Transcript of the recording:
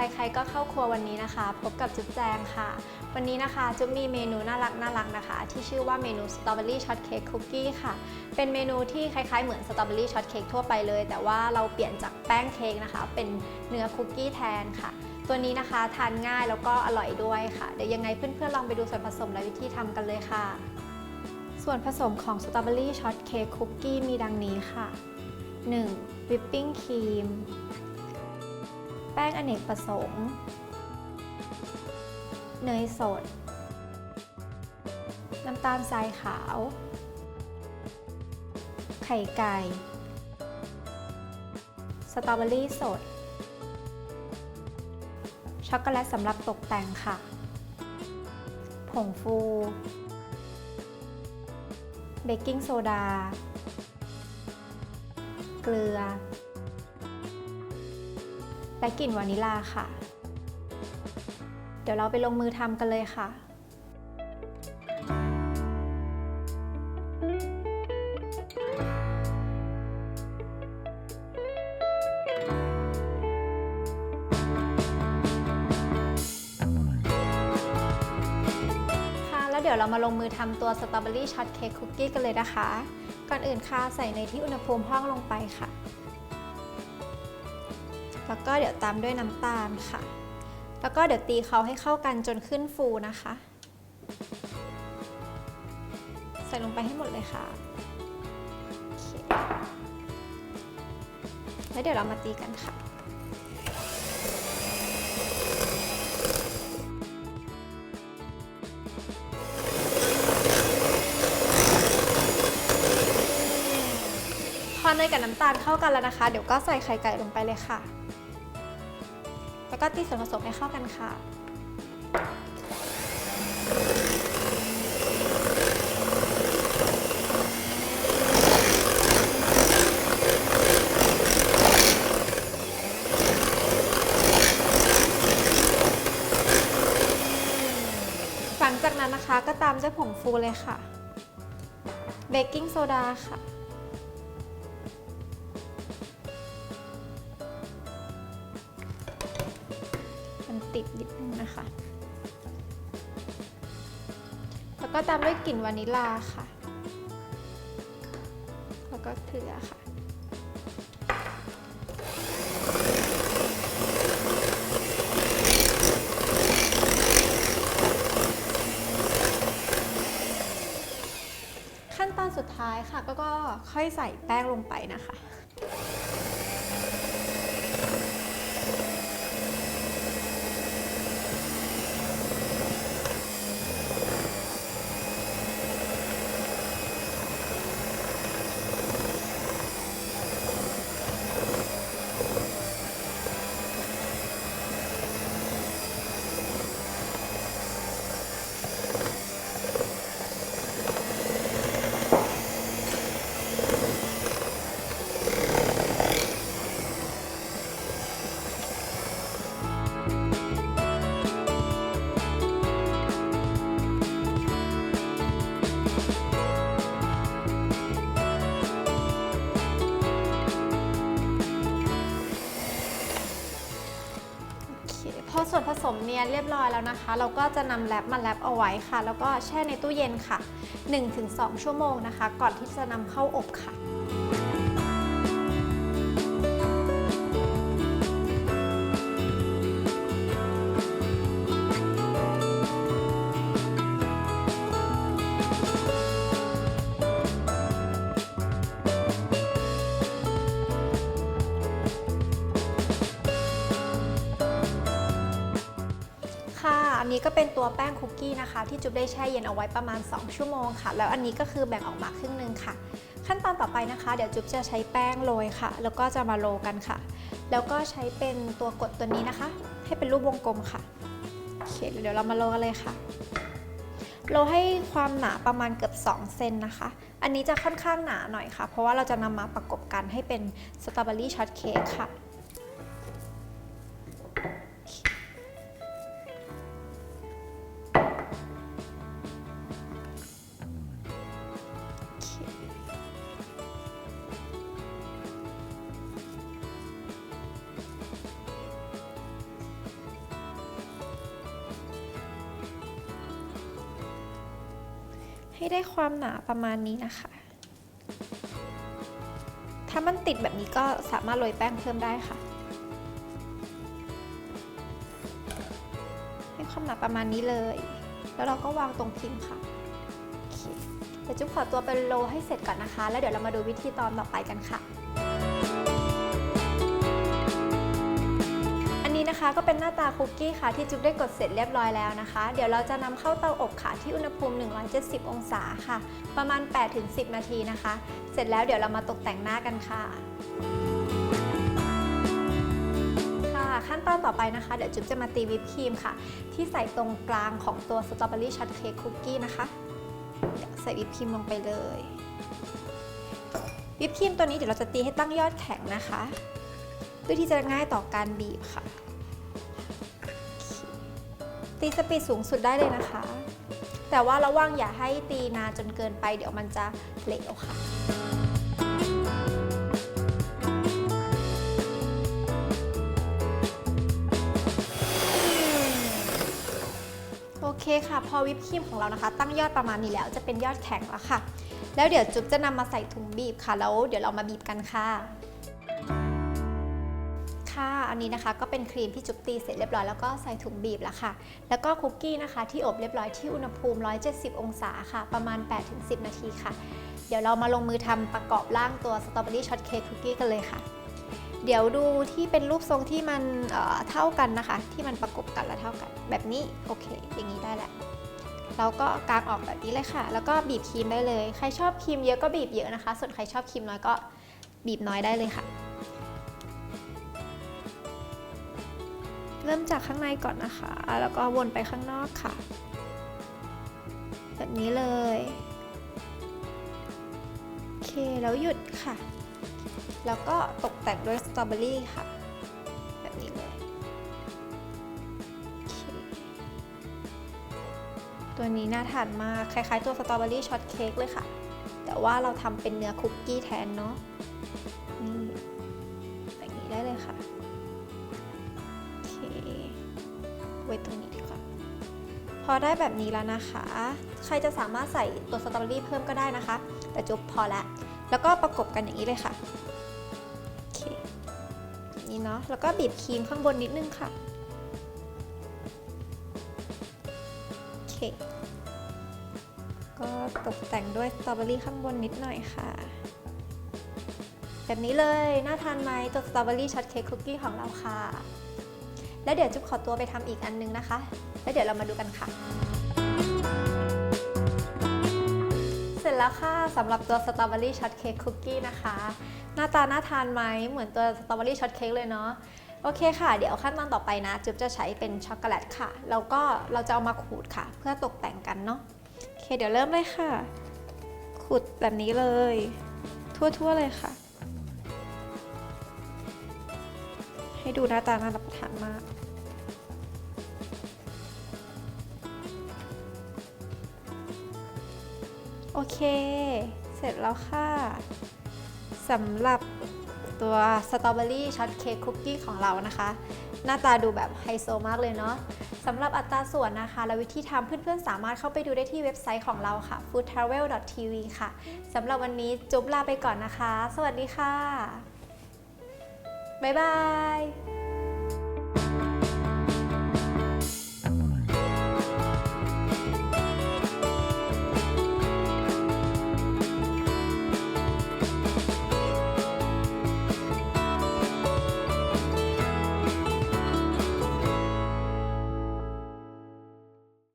ใครๆก็เข้าครัววันนี้นะคะ พบกับจุ๊บแจงค่ะ วันนี้นะคะจุ๊บมีเมนูน่ารักน่ารักนะคะ ที่ชื่อว่าเมนูสตรอเบอรี่ช็อตเค้กคุกกี้ค่ะ เป็นเมนูที่คล้ายๆเหมือนสตรอเบอรี่ช็อตเค้กทั่วไปเลย แต่ว่าเราเปลี่ยนจากแป้งเค้กนะคะ เป็นเนื้อคุกกี้แทนค่ะ ตัวนี้นะคะทานง่ายแล้วก็อร่อยด้วยค่ะ เดี๋ยวยังไงเพื่อนๆลองไปดูส่วนผสมและวิธีทำกันเลยค่ะ ส่วนผสมของสตรอเบอรี่ช็อตเค้กคุกกี้มีดังนี้ค่ะ 1. วิปปิ้งครีม แป้งอเนกประสงค์ เนยสด น้ำตาลทรายขาว ไข่ไก่ สตรอเบอรี่สด ช็อกโกแลตสำหรับตกแต่งค่ะ ผงฟู เบกกิ้งโซดา เกลือ และกลิ่นวานิลลาค่ะ เดี๋ยวเราไปลงมือทำกันเลยค่ะค่ะแล้วเดี๋ยวเรามาลงมือทำตัวสตรอเบอรี่ช็อตเค้กคุกกี้กันเลยนะคะ ก่อนอื่นค่ะใส่ในที่อุณหภูมิห้องลงไปค่ะ แล้วก็เดี๋ยวตามด้วยน้ำตาลค่ะ แล้วก็เดี๋ยวตีเขาให้เข้ากันจนขึ้นฟูนะคะ ใส่ลงไปให้หมดเลยค่ะ แล้วเดี๋ยวเรามาตีกันค่ะพอเนยกับน้ำตาลเข้ากันแล้วนะคะ เดี๋ยวก็ใส่ไข่ไก่ลงไปเลยค่ะ แล้วก็ตีส่วนผสมให้เข้ากันค่ะหลังจากนั้นนะคะก็ตามด้วยผงฟูเลยค่ะ เบกกิ้งโซดาค่ะ ติดนิดนึงนะคะ แล้วก็ตามด้วยกลิ่นวานิลาค่ะ แล้วก็เกลือค่ะขั้นตอนสุดท้ายค่ะก็ค่อยใส่แป้งลงไปนะคะ ส่วนผสมเนียนเรียบร้อยแล้วนะคะ เราก็จะนำแรปมาแรปเอาไว้ค่ะ แล้วก็แช่ในตู้เย็นค่ะ 1-2 ชั่วโมงนะคะ ก่อนที่จะนำเข้าอบค่ะ นี้ก็เป็นตัวแป้งคุกกี้นะคะ ที่จุ๊บได้แช่เย็นเอาไว้ประมาณ 2 ชั่วโมงค่ะ แล้วอันนี้ก็คือแบ่งออกมาครึ่งหนึงค่ะ ขั้นตอนต่อไปนะคะ เดี๋ยวจุ๊บจะใช้แป้งโรยค่ะ แล้วก็จะมาโรกันค่ะ แล้วก็ใช้เป็นตัวกดตัวนี้นะคะ ให้เป็นรูปวงกลมค่ะโอเคเดี๋ยวเรามาโรกันเลยค่ะโรให้ความหนาประมาณเกือบ 2 เซนนะคะ อันนี้จะค่อนข้างหนาหน่อยค่ะ เพราะว่าเราจะนำมาประกบกันให้เป็นสตรอเบอรี่ช็อตเค้กค่ะ ให้ได้ความหนาประมาณนี้นะคะ ถ้ามันติดแบบนี้ก็สามารถโรยแป้งเพิ่มได้ค่ะ ให้ความหนาประมาณนี้เลย แล้วเราก็วางตรงพิมพ์ค่ะเดี๋ยวจุ๊บขอตัวไปโรลให้เสร็จก่อนนะคะ แล้วเดี๋ยวเรามาดูวิธีตอนต่อไปกันค่ะ นะคะก็เป็นหน้าตาคุกกี้ค่ะที่จุ๊บได้กดเสร็จเรียบร้อยแล้วนะคะ เดี๋ยวเราจะนำเข้าเตาอบค่ะที่อุณหภูมิ 170 องศาค่ะ ประมาณ 8-10 นาทีนะคะ เสร็จแล้วเดี๋ยวเรามาตกแต่งหน้ากันค่ะค่ะขั้นตอนต่อไปนะคะ เดี๋ยวจุ๊บจะมาตีวิปครีมค่ะ ที่ใส่ตรงกลางของตัวสตรอเบอรี่ช็อตเค้กคุกกี้นะคะเดี๋ยวใส่วิปครีมลงไปเลย วิปครีมตัวนี้เดี๋ยวเราจะตีให้ตั้งยอดแข็งนะคะ เพื่อที่จะง่ายต่อการบีบค่ะ ตีสปีดสูงสุดได้เลยนะคะ แต่ว่าระวังอย่าให้ตีนานจนเกินไป เดี๋ยวมันจะเหลวค่ะ โอเคค่ะ พอวิปครีมของเรานะคะ ตั้งยอดประมาณนี้แล้วจะเป็นยอดแข็งแล้วค่ะ แล้วเดี๋ยวจุ๊บจะนำมาใส่ถุงบีบค่ะ แล้วเดี๋ยวเรามาบีบกันค่ะ อันนี้นะคะ ก็เป็นครีมที่จุ๊บตีเสร็จเรียบร้อยแล้วก็ใส่ถุงบีบแล้วค่ะ แล้วก็คุกกี้นะคะ ที่อบเรียบร้อยที่อุณหภูมิ 170 องศาค่ะ ประมาณ 8-10 นาทีค่ะ เดี๋ยวเรามาลงมือทำประกอบร่างตัวสตรอเบอรี่ช็อตเค้กคุกกี้กันเลยค่ะ เดี๋ยวดูที่เป็นรูปทรงที่มันเเท่ากันนะคะ ที่มันประกบกันแล้วเท่ากัน แบบนี้โอเค อย่างนี้ได้แหละเราก็กางออกแบบนี้เลยค่ะ แล้วก็บีบครีมได้เลย ใครชอบครีมเยอะก็บีบเยอะนะคะ ส่วนใครชอบครีมน้อยก็บีบน้อยได้เลยค่ะ เริ่มจากข้างในก่อนนะคะ แล้วก็วนไปข้างนอกค่ะ แบบนี้เลย โอเค แล้วหยุดค่ะ แล้วก็ตกแต่งด้วยสตรอเบอรี่ค่ะ แบบนี้เลยเตัวนี้น่าทานมาก คล้ายๆตัวสตรอเบอรี่ช็อตเค้กเลยค่ะ แต่ว่าเราทำเป็นเนื้อคุกกี้แทนเนาะ ไว้ตรงนี้ดีกว่า พอได้แบบนี้แล้วนะคะ ใครจะสามารถใส่ตัวสตรอเบอรี่เพิ่มก็ได้นะคะ แต่จุบพอแล้วแล้วก็ประกบกันอย่างนี้เลยค่ะโอเคนี่เนาะ แล้วก็บีบครีมข้างบนนิดนึงค่ะโอเคก็ตกแต่งด้วยสตรอเบอรี่ข้างบนนิดหน่อยค่ะ แบบนี้เลย น่าทานไหมตัวสตรอเบอรี่ช็อตเค้กคุกกี้ของเราค่ะ แล้วเดี๋ยวจุ๊บขอตัวไปทำอีกอันนึงนะคะ แล้วเดี๋ยวเรามาดูกันค่ะ เสร็จแล้วค่ะสำหรับตัวสตรอเบอรี่ช็อตเค้กคุกกี้นะคะ หน้าตาน่าทานไหมเหมือนตัวสตรอเบอรี่ช็อตเค้กเลยเนาะโอเคค่ะ เดี๋ยวขั้นตอนต่อไปนะ จุ๊บจะใช้เป็นช็อกโกแลตค่ะ แล้วก็เราจะเอามาขูดค่ะ เพื่อตกแต่งกันเนาะ โอเค เดี๋ยวเริ่มเลยค่ะ ขูดแบบนี้เลย ทั่วๆเลยค่ะ ให้ดูหน้าตาน่ารับประทานมากโอเค เสร็จแล้วค่ะสำหรับตัวสตรอเบอรี่ช็อตเค้กคุกกี้ของเรานะคะ หน้าตาดูแบบไฮโซมากเลยเนาะสำหรับอัตราส่วนนะคะ และวิธีทำเพื่อนๆ สามารถเข้าไปดูได้ที่เว็บไซต์ของเราค่ะ foodtravel.tv ค่ะสำหรับวันนี้จุ๊บลาไปก่อนนะคะ สวัสดีค่ะ บ๊ายบาย